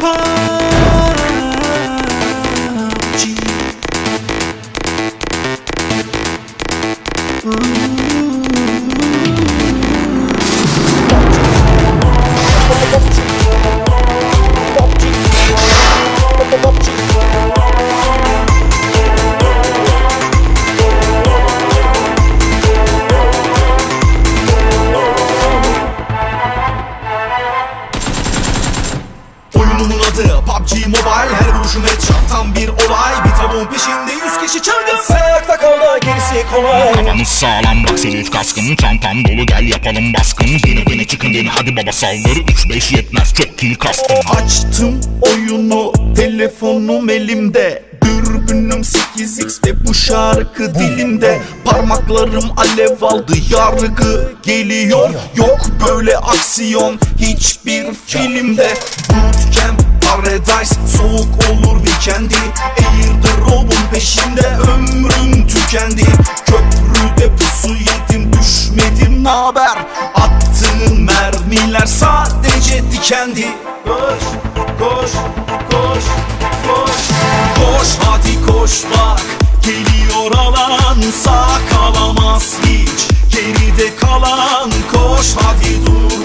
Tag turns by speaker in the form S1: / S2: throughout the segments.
S1: PUBG PUBG Mobile Her vuruşum headshot tam bir olay. Bir tavuğun peşinde yüz kişi çılgın. Sen ayakta kal da gerisi kolay.
S2: Kafanız sağlam bak senin kaskın. Çantam dolu gel yapalım baskın. Yine beni çıkın yine hadi baba saldır. 3-5 yetmez çok kill kastım.
S1: Açtım oyunu telefonum elimde. Dürbünüm 8x ve bu şarkı dilimde. Parmaklarım alev aldı yargı geliyor. Yok böyle aksiyon hiçbir filmde. Bootcamp Paradise. Soğuk olur weekendi Airdrop'un peşinde ömrüm tükendi. Köprüde pusu yedim düşmedim naber? Attığım mermiler sadece dikendi. Koş, koş, koş, koş. Koş hadi koş bak. Geliyor alan sağ kalamaz hiç. Geride kalan koş hadi durma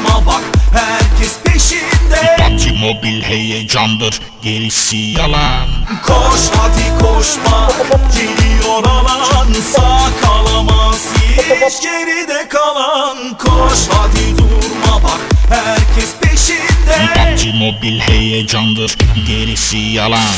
S2: PUBG mobil heyecandır gerisi yalan.
S1: Koş hadi koş bak Geliyor alan. Sağ kalamaz hiç Geride kalan. Koş hadi durma bak Herkes peşinde.
S2: PUBG mobil heyecandır gerisi yalan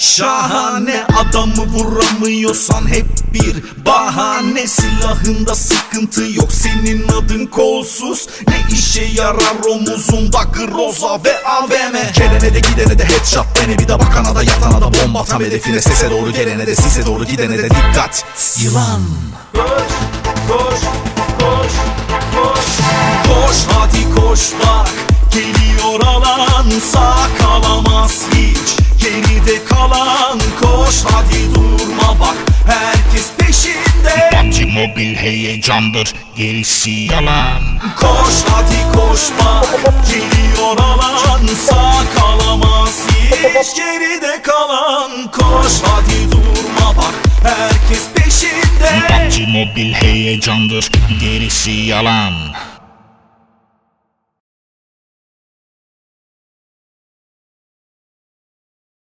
S1: Şahane adamı vuramıyorsan hep bir bahane. Silahında sıkıntı yok senin adın kolsuz. Ne işe yarar omuzunda groza ve AVM Gelene de gidene de headshot dene bir de bakana da yatana da bomba. Tam hedefine sese doğru gelene de sise doğru gidene de dikkat. Yılan. Koş koş koş koş. Koş kalan koş hadi durma bak. Herkes peşinde.
S2: PUBG mobil heyecandır gerisi yalan.
S1: Koş hadi koş bak Geliyor alan sağ kalamaz. Hiç Geride kalan. Koş hadi durma bak. Herkes peşinde.
S2: PUBG mobil heyecandır gerisi yalan